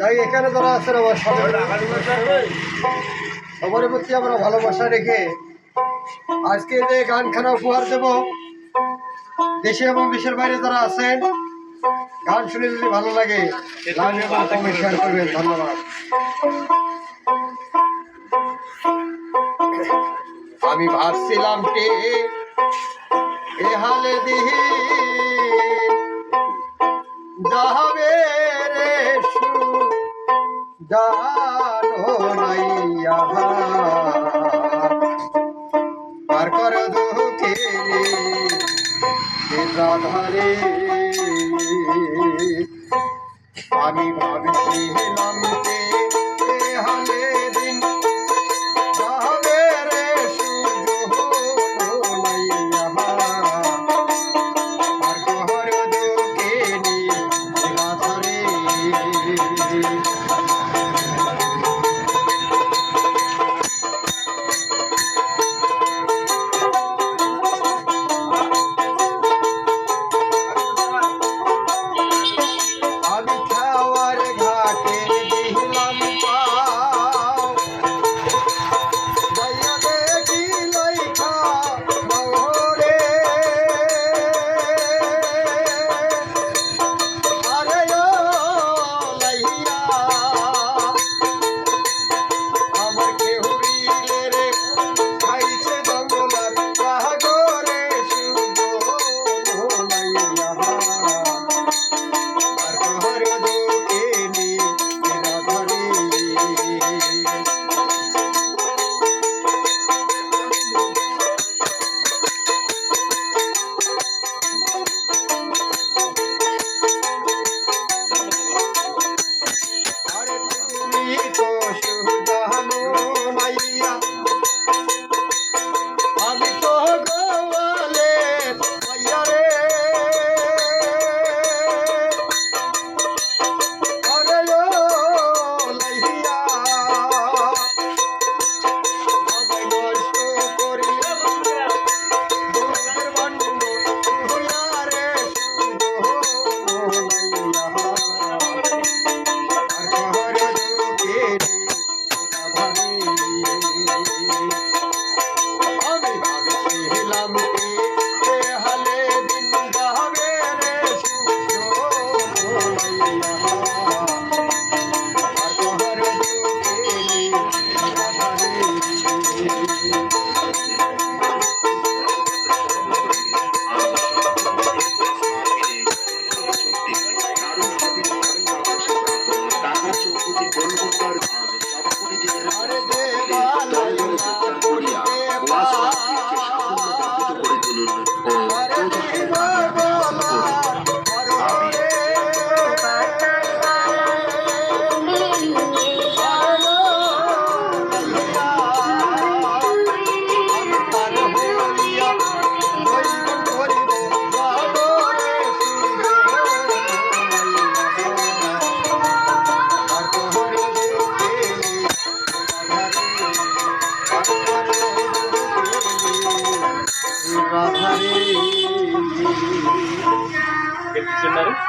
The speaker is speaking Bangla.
ভাই এখানে যারা আছেন সবার প্রতি আমরা ভালোবাসা রেখে আজকে যে গানখানা উপহার দেব, দেশে এবং দেশের বাইরে যারা আছেন, গান শুনে যদি ভালো লাগে শেয়ার করবেন। ধন্যবাদ। আমি ভাবছিলাম কে? এ হালে দিহি। জানো নাইয়া পার কর দুঃখে রাধারে। আমি ভাবছিলাম রাধারে